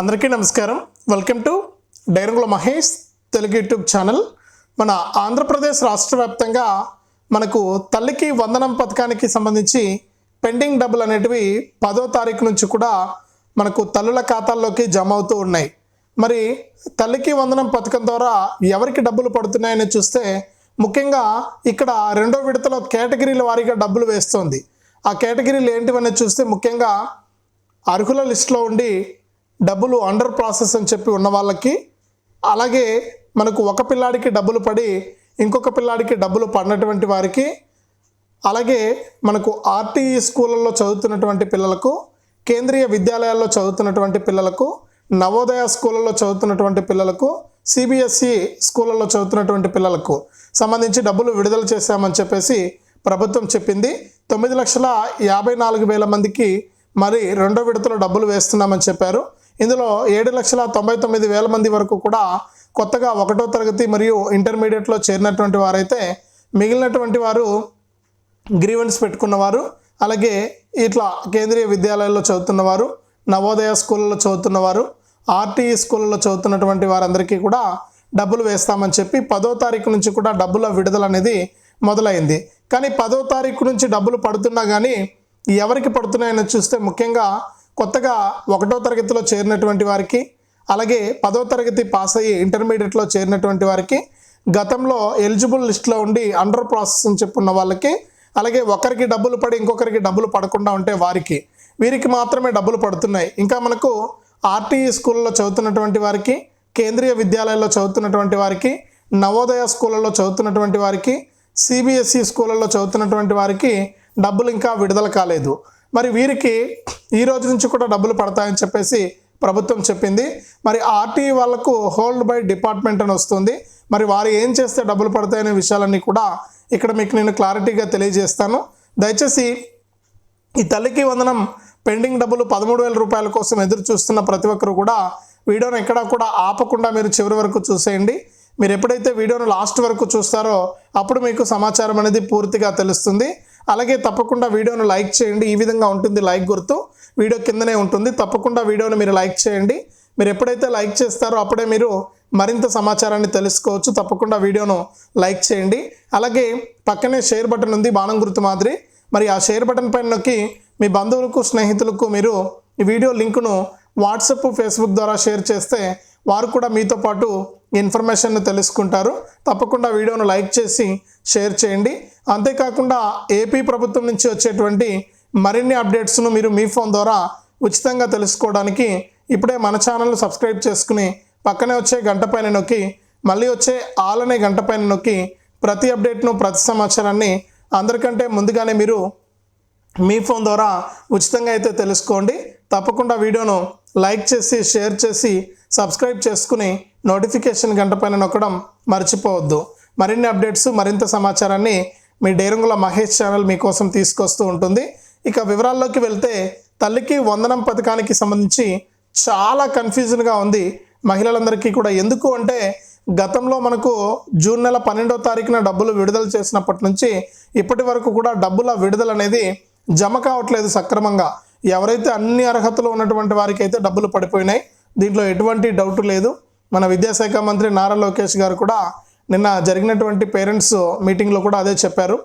అందరికీ నమస్కారం. Welcome to Dairangula Mahesh Telugu YouTube channel. మన ఆంధ్రప్రదేశ్ రాష్ట్ర వ్యాప్తంగా మనకు తల్లికి వందనం పథకానికి సంబంధించి పెండింగ్ డబ్బులు అనేటివి పదో తారీఖు నుంచి కూడా మనకు తల్లుల ఖాతాల్లోకి జమ అవుతూ ఉన్నాయి. మరి తల్లికి వందనం పథకం ద్వారా ఎవరికి డబ్బులు పడుతున్నాయని చూస్తే ముఖ్యంగా ఇక్కడ రెండో విడతలో కేటగిరీల వారీగా డబ్బులు వేస్తోంది. ఆ కేటగిరీలు ఏంటివన్నీ చూస్తే ముఖ్యంగా అర్హుల లిస్టులో ఉండి డబ్బులు అండర్ ప్రాసెస్ అని చెప్పి ఉన్న వాళ్ళకి అలాగే మనకు ఒక పిల్లాడికి డబ్బులు పడి ఇంకొక పిల్లాడికి డబ్బులు పడినటువంటి వారికి అలాగే మనకు ఆర్టీఈ స్కూళ్ళల్లో చదువుతున్నటువంటి పిల్లలకు కేంద్రీయ విద్యాలయాల్లో చదువుతున్నటువంటి పిల్లలకు నవోదయ స్కూళ్ళల్లో చదువుతున్నటువంటి పిల్లలకు సిబిఎస్ఈ స్కూళ్ళల్లో చదువుతున్నటువంటి పిల్లలకు సంబంధించి డబ్బులు విడుదల చేశామని చెప్పేసి ప్రభుత్వం చెప్పింది. తొమ్మిది లక్షల యాభై నాలుగు వేల మందికి మరి రెండో విడతలో డబ్బులు వేస్తున్నామని చెప్పారు. ఇందులో ఏడు లక్షల తొంభై తొమ్మిది వేల మంది వరకు కూడా కొత్తగా ఒకటో తరగతి మరియు ఇంటర్మీడియట్లో చేరినటువంటి వారైతే మిగిలినటువంటి వారు గ్రీవెన్స్ పెట్టుకున్నవారు అలాగే ఇట్లా కేంద్రీయ విద్యాలయాల్లో చదువుతున్నవారు నవోదయ స్కూళ్ళలో చదువుతున్నవారు ఆర్టీఈ స్కూళ్ళలో చదువుతున్నటువంటి వారందరికీ కూడా డబ్బులు వేస్తామని చెప్పి పదో తారీఖు నుంచి కూడా డబ్బుల విడుదల అనేది మొదలైంది. కానీ పదో తారీఖు నుంచి డబ్బులు పడుతున్నా కానీ ఎవరికి పడుతున్నాయని చూస్తే ముఖ్యంగా కొత్తగా ఒకటో తరగతిలో చేరినటువంటి వారికి అలాగే పదో తరగతి పాస్ అయ్యి ఇంటర్మీడియట్లో చేరినటువంటి వారికి గతంలో ఎలిజిబుల్ లిస్ట్లో ఉండి అండర్ ప్రాసెస్ అని చెప్పున్న వాళ్ళకి అలాగే ఒకరికి డబ్బులు పడి ఇంకొకరికి డబ్బులు పడకుండా ఉంటే వారికి వీరికి మాత్రమే డబ్బులు పడుతున్నాయి. ఇంకా మనకు ఆర్టీఈ స్కూల్లో చదువుతున్నటువంటి వారికి కేంద్రీయ విద్యాలయాల్లో చదువుతున్నటువంటి వారికి నవోదయ స్కూళ్ళలో చదువుతున్నటువంటి వారికి సిబిఎస్ఈ స్కూళ్ళలో చదువుతున్నటువంటి వారికి డబ్బులు ఇంకా విడుదల కాలేదు. మరి వీరికి ఈ రోజు నుంచి కూడా డబ్బులు పడతాయని చెప్పేసి ప్రభుత్వం చెప్పింది. మరి ఆర్టీ వాళ్ళకు హోల్డ్ బై డిపార్ట్మెంట్ అని వస్తుంది. మరి వారు ఏం చేస్తే డబ్బులు పడతాయనే విషయాలన్నీ కూడా ఇక్కడ మీకు నేను క్లారిటీగా తెలియజేస్తాను. దయచేసి ఈ తల్లికి వందనం పెండింగ్ డబ్బులు పదమూడు వేల రూపాయల కోసం ఎదురు చూస్తున్న ప్రతి ఒక్కరు కూడా వీడియోను ఎక్కడా కూడా ఆపకుండా మీరు చివరి వరకు చూసేయండి. మీరు ఎప్పుడైతే వీడియోను లాస్ట్ వరకు చూస్తారో అప్పుడు మీకు సమాచారం అనేది పూర్తిగా తెలుస్తుంది. అలాగే తప్పకుండా వీడియోను లైక్ చేయండి. ఈ విధంగా ఉంటుంది లైక్ గుర్తు. వీడియో కిందనే ఉంటుంది. తప్పకుండా వీడియోను మీరు లైక్ చేయండి. మీరు ఎప్పుడైతే లైక్ చేస్తారో అప్పుడే మీరు మరింత సమాచారాన్ని తెలుసుకోవచ్చు. తప్పకుండా వీడియోను లైక్ చేయండి. అలాగే పక్కనే షేర్ బటన్ ఉంది బాణం గుర్తు మాదిరి. మరి ఆ షేర్ బటన్ పైన నొక్కి మీ బంధువులకు స్నేహితులకు మీరు ఈ వీడియో లింకును వాట్సాప్ ఫేస్బుక్ ద్వారా షేర్ చేస్తే వారు కూడా మీతో పాటు ఇన్ఫర్మేషన్ను తెలుసుకుంటారు. తప్పకుండా వీడియోను లైక్ చేసి షేర్ చేయండి. అంతేకాకుండా ఏపీ ప్రభుత్వం నుంచి వచ్చేటువంటి మరిన్ని అప్డేట్స్ను మీరు మీ ఫోన్ ద్వారా ఉచితంగా తెలుసుకోవడానికి ఇప్పుడే మన ఛానల్ను సబ్స్క్రైబ్ చేసుకుని పక్కనే వచ్చే గంట పైన నొక్కి మళ్ళీ వచ్చే ఆల్ అనే గంట పైన నొక్కి ప్రతి అప్డేట్ను ప్రతి సమాచారాన్ని అందరికంటే ముందుగానే మీరు మీ ఫోన్ ద్వారా ఉచితంగా అయితే తెలుసుకోండి. తప్పకుండా వీడియోను లైక్ చేసి షేర్ చేసి సబ్స్క్రైబ్ చేసుకుని నోటిఫికేషన్ గంట పైన నొక్కడం మర్చిపోవద్దు. మరిన్ని అప్డేట్స్ మరింత సమాచారాన్ని మీ డేరంగుల మహేష్ ఛానల్ మీకోసం తీసుకొస్తూ ఉంటుంది. ఇక వివరాల్లోకి వెళ్తే తల్లికి వందనం పథకానికి సంబంధించి చాలా కన్ఫ్యూజన్గా ఉంది. మహిళలందరికీ కూడా ఎందుకు అంటే గతంలో మనకు జూన్ నెల పన్నెండవ తారీఖున డబ్బులు విడుదల చేసినప్పటి నుంచి ఇప్పటి వరకు కూడా డబ్బుల విడుదల అనేది జమ కావట్లేదు సక్రమంగా. ఎవరైతే అన్ని అర్హతలు ఉన్నటువంటి వారికి అయితే డబ్బులు పడిపోయినాయి. దీంట్లో ఎటువంటి డౌట్ లేదు. మన విద్యాశాఖ మంత్రి నారా లోకేష్ గారు కూడా నిన్న జరిగినటువంటి పేరెంట్స్ మీటింగ్లో కూడా అదే చెప్పారు.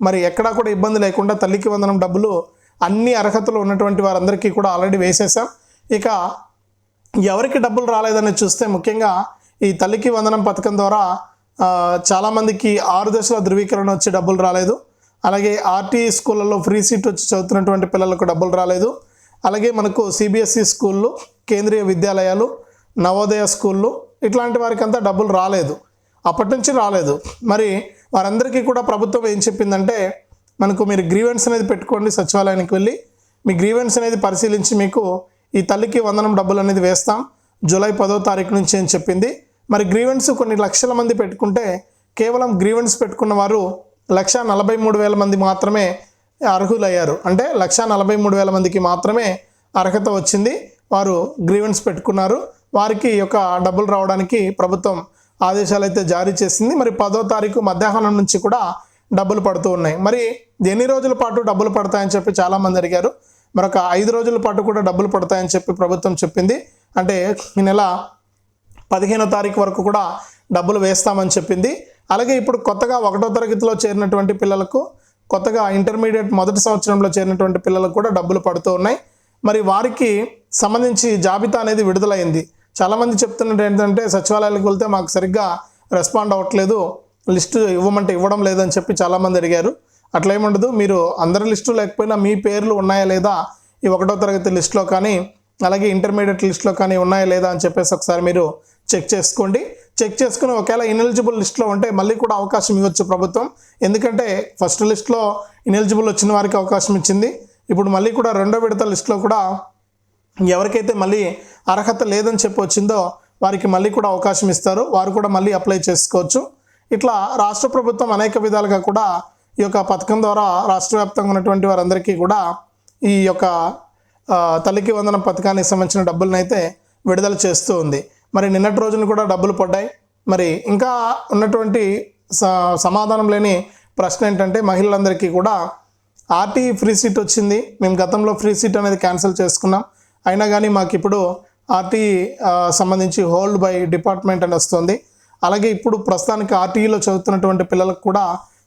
మరి ఎక్కడా కూడా ఇబ్బంది లేకుండా తల్లికి వందనం డబ్బులు అన్ని అర్హతలు ఉన్నటువంటి వారందరికీ కూడా ఆల్రెడీ వేసేసాం ఇక ఎవరికి డబ్బులు రాలేదని చూస్తే ముఖ్యంగా ఈ తల్లికి వందనం పథకం ద్వారా చాలామందికి ఆరు దశల ధృవీకరణ వచ్చి డబ్బులు రాలేదు. అలాగే ఆర్టీఈ స్కూళ్ళలో ఫ్రీ సీట్ వచ్చి చదువుతున్నటువంటి పిల్లలకు డబ్బులు రాలేదు. అలాగే మనకు సిబిఎస్ఈ స్కూళ్ళు కేంద్రీయ విద్యాలయాలు నవోదయ స్కూళ్ళు ఇట్లాంటి వారికంతా డబ్బులు రాలేదు. అప్పటి నుంచి రాలేదు. మరి వారందరికీ కూడా ప్రభుత్వం ఏం చెప్పిందంటే మనకు మీరు గ్రీవెన్స్ అనేది పెట్టుకోండి సచివాలయానికి వెళ్ళి. మీ గ్రీవెన్స్ అనేది పరిశీలించి మీకు ఈ తల్లికి వందనం డబ్బులు అనేది వేస్తాం. జూలై పదో తారీఖు నుంచి అని చెప్పింది. మరి గ్రీవెన్స్ కొన్ని లక్షల మంది పెట్టుకుంటే కేవలం గ్రీవెన్స్ పెట్టుకున్న వారు లక్ష నలభై మూడు వేల మంది మాత్రమే అర్హులయ్యారు. అంటే లక్ష నలభై మూడు వేల మందికి మాత్రమే అర్హత వచ్చింది. వారు గ్రీవెన్స్ పెట్టుకున్నారు. వారికి ఈ యొక్క డబ్బులు రావడానికి ప్రభుత్వం ఆదేశాలు అయితే జారీ చేసింది. మరి పదో తారీఖు మధ్యాహ్నం నుంచి కూడా డబ్బులు పడుతూ ఉన్నాయి. మరి ఎన్ని రోజుల పాటు డబ్బులు పడతాయని చెప్పి చాలామంది అడిగారు. మరొక ఐదు రోజుల పాటు కూడా డబ్బులు పడతాయని చెప్పి ప్రభుత్వం చెప్పింది. అంటే ఈ నెల పదిహేనో తారీఖు వరకు కూడా డబ్బులు వేస్తామని చెప్పింది. అలాగే ఇప్పుడు కొత్తగా ఒకటో తరగతిలో చేరినటువంటి పిల్లలకు కొత్తగా ఇంటర్మీడియట్ మొదటి సంవత్సరంలో చేరినటువంటి పిల్లలకు కూడా డబ్బులు పడుతూ ఉన్నాయి. మరి వారికి సంబంధించి జాబితా అనేది విడుదలైంది. చాలామంది చెప్తున్నట్టు ఏంటంటే సచివాలయాలకు వెళ్తే మాకు సరిగ్గా రెస్పాండ్ అవ్వట్లేదు లిస్టు ఇవ్వమంటే ఇవ్వడం లేదని చెప్పి చాలామంది అడిగారు. అట్లా ఏముండదు మీరు అందరి లిస్టు లేకపోయినా మీ పేర్లు ఉన్నాయా లేదా ఈ ఒకటో తరగతి లిస్టులో కానీ అలాగే ఇంటర్మీడియట్ లిస్ట్లో కానీ ఉన్నాయా లేదా అని చెప్పేసి ఒకసారి మీరు చెక్ చేసుకోండి. చెక్ చేసుకుని ఒకవేళ ఇనెలిజిబుల్ లిస్ట్లో ఉంటే మళ్ళీ కూడా అవకాశం ఇవ్వచ్చు ప్రభుత్వం. ఎందుకంటే ఫస్ట్ లిస్ట్లో ఇనెలిజిబుల్ వచ్చిన వారికి అవకాశం ఇచ్చింది. ఇప్పుడు మళ్ళీ కూడా రెండో విడత లిస్ట్లో కూడా ఎవరికైతే మళ్ళీ అర్హత లేదని చెప్పి వచ్చిందో వారికి మళ్ళీ కూడా అవకాశం ఇస్తారు. వారు కూడా మళ్ళీ అప్లై చేసుకోవచ్చు. ఇట్లా రాష్ట్ర ప్రభుత్వం అనేక విధాలుగా కూడా ఈ యొక్క పథకం ద్వారా రాష్ట్ర వ్యాప్తంగా ఉన్నటువంటి వారందరికీ కూడా ఈ యొక్క తల్లికి వందనం పథకానికి సంబంధించిన డబ్బులను అయితే విడుదల చేస్తూ ఉంది. మరి నిన్నటి రోజున కూడా డబ్బులు పడ్డాయి. మరి ఇంకా ఉన్నటువంటి స- సమాధానం లేని ప్రశ్న ఏంటంటే మహిళలందరికీ కూడా ఆర్టీ ఫ్రీ సీట్ వచ్చింది. మేము గతంలో ఫ్రీ సీట్ అనేది క్యాన్సిల్ చేసుకున్నాం. అయినా కానీ మాకు ఇప్పుడు ఆర్టీ సంబంధించి హోల్డ్ బై డిపార్ట్మెంట్ అని వస్తుంది. అలాగే ఇప్పుడు ప్రస్తుతానికి ఆర్టీఈలో చదువుతున్నటువంటి పిల్లలకు కూడా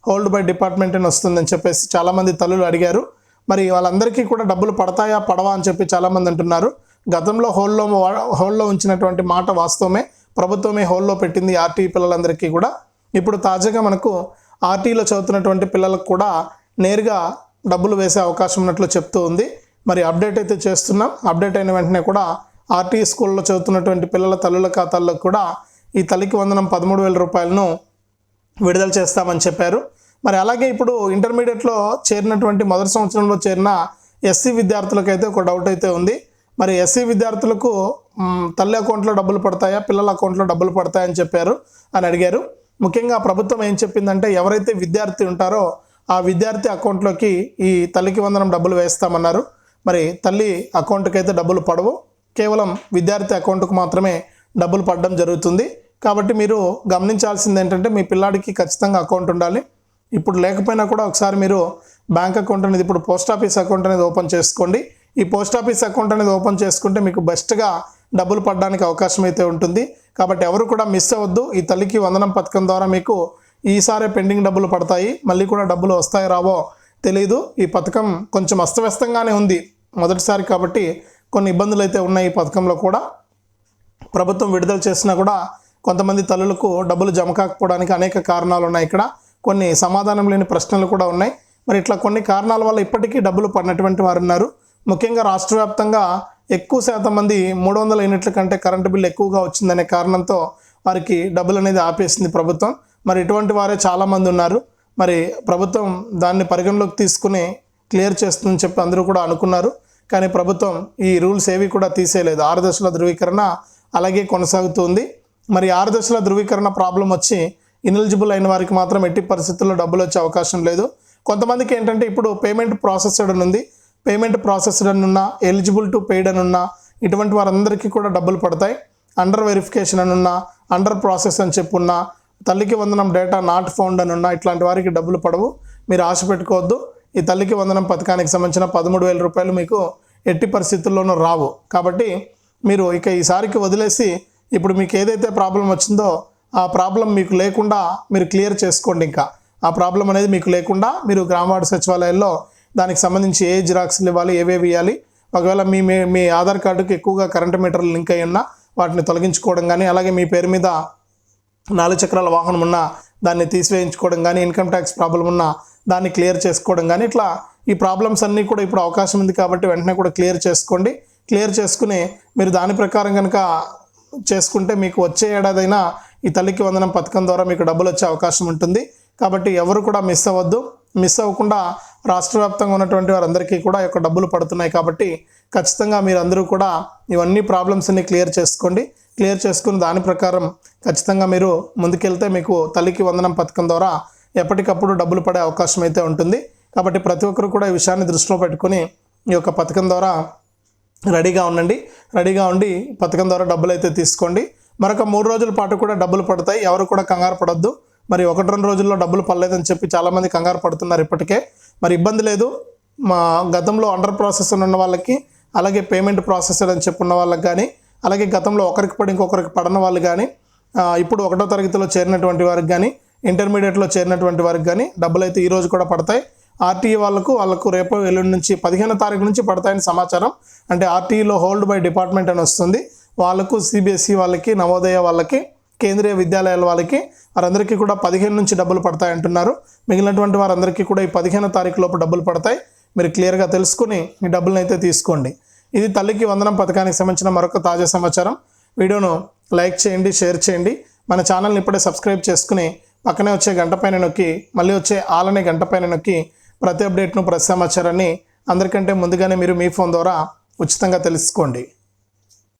హోల్డ్ బై డిపార్ట్మెంట్ అని వస్తుందని చెప్పేసి చాలామంది తల్లులు అడిగారు. మరి వాళ్ళందరికీ కూడా డబ్బులు పడతాయా పడవా అని చెప్పి చాలామంది అంటున్నారు. గతంలో హోల్లో హోల్లో ఉంచినటువంటి మాట వాస్తవమే. ప్రభుత్వమే హోల్లో పెట్టింది ఆర్టీ పిల్లలందరికీ కూడా. ఇప్పుడు తాజాగా మనకు ఆర్టీలో చదువుతున్నటువంటి పిల్లలకు కూడా నేరుగా డబ్బులు వేసే అవకాశం ఉన్నట్లు చెప్తూ ఉంది. మరి అప్డేట్ అయితే చేస్తున్నాం. అప్డేట్ అయిన వెంటనే కూడా ఆర్టీ స్కూల్లో చదువుతున్నటువంటి పిల్లల తల్లుల ఖాతాల్లో కూడా ఈ తల్లికి వందనం పదమూడు వేల రూపాయలను విడుదల చేస్తామని చెప్పారు. మరి అలాగే ఇప్పుడు ఇంటర్మీడియట్లో చేరినటువంటి మొదటి సంవత్సరంలో చేరిన ఎస్సీ విద్యార్థులకైతే ఒక డౌట్ అయితే ఉంది. మరి ఎస్సీ విద్యార్థులకు తల్లి అకౌంట్లో డబ్బులు పడతాయా పిల్లల అకౌంట్లో డబ్బులు పడతాయని చెప్పారు అని అడిగారు. ముఖ్యంగా ప్రభుత్వం ఏం చెప్పిందంటే ఎవరైతే విద్యార్థి ఉంటారో ఆ విద్యార్థి అకౌంట్లోకి ఈ తల్లికి వందనం డబ్బులు వేస్తామన్నారు. మరి తల్లి అకౌంట్కి అయితే డబ్బులు పడవు. కేవలం విద్యార్థి అకౌంట్కు మాత్రమే డబ్బులు పడడం జరుగుతుంది. కాబట్టి మీరు గమనించాల్సింది ఏంటంటే మీ పిల్లాడికి ఖచ్చితంగా అకౌంట్ ఉండాలి. ఇప్పుడు లేకపోయినా కూడా ఒకసారి మీరు బ్యాంక్ అకౌంట్ అనేది ఇప్పుడు పోస్ట్ ఆఫీస్ అకౌంట్ అనేది ఓపెన్ చేసుకోండి. ఈ పోస్ట్ ఆఫీస్ అకౌంట్ అనేది ఓపెన్ చేసుకుంటే మీకు బెస్ట్గా డబ్బులు పడడానికి అవకాశం అయితే ఉంటుంది. కాబట్టి ఎవరు కూడా మిస్ అవ్వద్దు. ఈ తల్లికి వందనం పథకం ద్వారా మీకు ఈసారి పెండింగ్ డబ్బులు పడతాయి. మళ్ళీ కూడా డబ్బులు వస్తాయి రావో తెలియదు ఈ పథకం కొంచెం అస్తవ్యస్తంగానే ఉంది మొదటిసారి కాబట్టి కొన్ని ఇబ్బందులు అయితే ఉన్నాయి ఈ పథకంలో కూడా. ప్రభుత్వం విడుదల చేసినా కూడా కొంతమంది తల్లులకు డబ్బులు జమ కాకపోవడానికి అనేక కారణాలు ఉన్నాయి ఇక్కడ. కొన్ని సమాధానం లేని ప్రశ్నలు కూడా ఉన్నాయి. మరి ఇట్లా కొన్ని కారణాల వల్ల ఇప్పటికీ డబ్బులు పడినటువంటి వారు ఉన్నారు. ముఖ్యంగా రాష్ట్ర వ్యాప్తంగా ఎక్కువ శాతం మంది మూడు వందల యూనిట్ల కంటే కరెంటు బిల్లు ఎక్కువగా వచ్చిందనే కారణంతో వారికి డబ్బులు అనేది ఆపేసింది ప్రభుత్వం. మరి ఇటువంటి వారే చాలామంది ఉన్నారు. మరి ప్రభుత్వం దాన్ని పరిగణలోకి తీసుకుని క్లియర్ చేస్తుందని చెప్పి అందరూ కూడా అనుకున్నారు. కానీ ప్రభుత్వం ఈ రూల్స్ ఏవి కూడా తీసేయలేదు. ఆరు దశల ధృవీకరణ అలాగే కొనసాగుతుంది. మరి ఆరు దశల ధృవీకరణ ప్రాబ్లం వచ్చి ఇనెలిజిబుల్ అయిన వారికి మాత్రం ఎట్టి పరిస్థితుల్లో డబ్బులు వచ్చే అవకాశం లేదు. కొంతమందికి ఏంటంటే ఇప్పుడు పేమెంట్ ప్రాసెస్డ్ అని ఉంది పేమెంట్ ప్రాసెస్డ్ అని ఉన్నా ఎలిజిబుల్ టు పెయిడ్ అని ఉన్నా ఇటువంటి వారందరికీ కూడా డబ్బులు పడతాయి. అండర్ వెరిఫికేషన్ అని ఉన్నా అండర్ ప్రాసెస్ అని చెప్పున్నా తల్లికి వందనం డేటా నాట్ ఫౌండ్ అని ఉన్నా ఇట్లాంటి వారికి డబ్బులు పడవు. మీరు ఆశ పెట్టుకోవద్దు. ఈ తల్లికి వందనం పథకానికి సంబంధించిన పదమూడు వేల రూపాయలు మీకు ఎట్టి పరిస్థితుల్లోనూ రావు. కాబట్టి మీరు ఇక ఈసారికి వదిలేసి ఇప్పుడు మీకు ఏదైతే ప్రాబ్లం వచ్చిందో ఆ ప్రాబ్లం మీకు లేకుండా మీరు క్లియర్ చేసుకోండి ఇంకా. ఆ ప్రాబ్లం అనేది మీకు లేకుండా మీరు గ్రామవాడ సచివాలయాల్లో దానికి సంబంధించి ఏ జిరాక్స్లు ఇవ్వాలి ఏవేవి ఇవ్వాలి ఒకవేళ మీ మీ మీ ఆధార్ కార్డుకి ఎక్కువగా కరెంట్ మీటర్లు లింక్ అయి ఉన్నా వాటిని తొలగించుకోవడం కానీ అలాగే మీ పేరు మీద నాలుగు చక్రాల వాహనం ఉన్నా దాన్ని తీసివేయించుకోవడం కానీ ఇన్కమ్ ట్యాక్స్ ప్రాబ్లం ఉన్నా దాన్ని క్లియర్ చేసుకోవడం కానీ ఇట్లా ఈ ప్రాబ్లమ్స్ అన్నీ కూడా ఇప్పుడు అవకాశం ఉంది కాబట్టి వెంటనే కూడా క్లియర్ చేసుకోండి. క్లియర్ చేసుకుని మీరు దాని ప్రకారం కనుక చేసుకుంటే మీకు వచ్చే ఏడాదైనా ఈ తల్లికి వందనం పథకం ద్వారా మీకు డబ్బులు వచ్చే అవకాశం ఉంటుంది. కాబట్టి ఎవరు కూడా మిస్ అవ్వద్దు. మిస్ అవ్వకుండా రాష్ట్ర వ్యాప్తంగా ఉన్నటువంటి వారందరికీ కూడా యొక్క డబ్బులు పడుతున్నాయి కాబట్టి ఖచ్చితంగా మీరు అందరూ కూడా ఇవన్నీ ప్రాబ్లమ్స్ క్లియర్ చేసుకోండి. క్లియర్ చేసుకుని దాని ప్రకారం ఖచ్చితంగా మీరు ముందుకెళ్తే మీకు తల్లికి వందనం పథకం ద్వారా ఎప్పటికప్పుడు డబ్బులు పడే అవకాశం అయితే ఉంటుంది. కాబట్టి ప్రతి ఒక్కరు కూడా ఈ విషయాన్ని దృష్టిలో పెట్టుకొని ఈ యొక్క పథకం ద్వారా రెడీగా ఉండండి. రెడీగా ఉండి పథకం ద్వారా డబ్బులు అయితే తీసుకోండి. మరొక మూడు రోజుల పాటు కూడా డబ్బులు పడతాయి. ఎవరు కూడా కంగారు పడద్దు. మరి ఒకటి రెండు రోజుల్లో డబ్బులు పడలేదని చెప్పి చాలామంది కంగారు పడుతున్నారు ఇప్పటికే. మరి ఇబ్బంది లేదు. మా గతంలో అండర్ ప్రాసెస్ ఉన్న వాళ్ళకి అలాగే పేమెంట్ ప్రాసెసర్ అని చెప్పున్న వాళ్ళకి కానీ అలాగే గతంలో ఒకరికి పడి ఇంకొకరికి పడని వాళ్ళు కానీ ఇప్పుడు ఒకటో తరగతిలో చేరినటువంటి వారికి కానీ ఇంటర్మీడియట్లో చేరినటువంటి వారికి కానీ డబ్బులు అయితే ఈరోజు కూడా పడతాయి. ఆర్టీఈ వాళ్ళకు వాళ్ళకు రేపు ఎల్లుండి నుంచి పదిహేనో తారీఖు నుంచి పడతాయని సమాచారం. అంటే ఆర్టీఈలో హోల్డ్ బై డిపార్ట్మెంట్ అని వస్తుంది. వాళ్ళకు సిబిఎస్ఈ వాళ్ళకి నవోదయ వాళ్ళకి కేంద్రీయ విద్యాలయాల వాళ్ళకి వారందరికీ కూడా పదిహేను నుంచి డబ్బులు పడతాయి అంటున్నారు. మిగిలినటువంటి వారందరికీ కూడా ఈ పదిహేనో తారీఖు లోపు డబ్బులు పడతాయి. మీరు క్లియర్గా తెలుసుకుని ఈ డబ్బులను అయితే తీసుకోండి. ఇది తల్లికి వందనం పథకానికి సంబంధించిన మరొక తాజా సమాచారం. వీడియోను లైక్ చేయండి షేర్ చేయండి. మన ఛానల్ని ఇప్పుడే సబ్స్క్రైబ్ చేసుకుని పక్కనే వచ్చే గంట పైన నొక్కి మళ్ళీ వచ్చే ఆలనే గంట పైన నొక్కి ప్రతి అప్డేట్ను ప్రతి సమాచారాన్ని అందరికంటే ముందుగానే మీరు మీ ఫోన్ ద్వారా ఉచితంగా తెలుసుకోండి.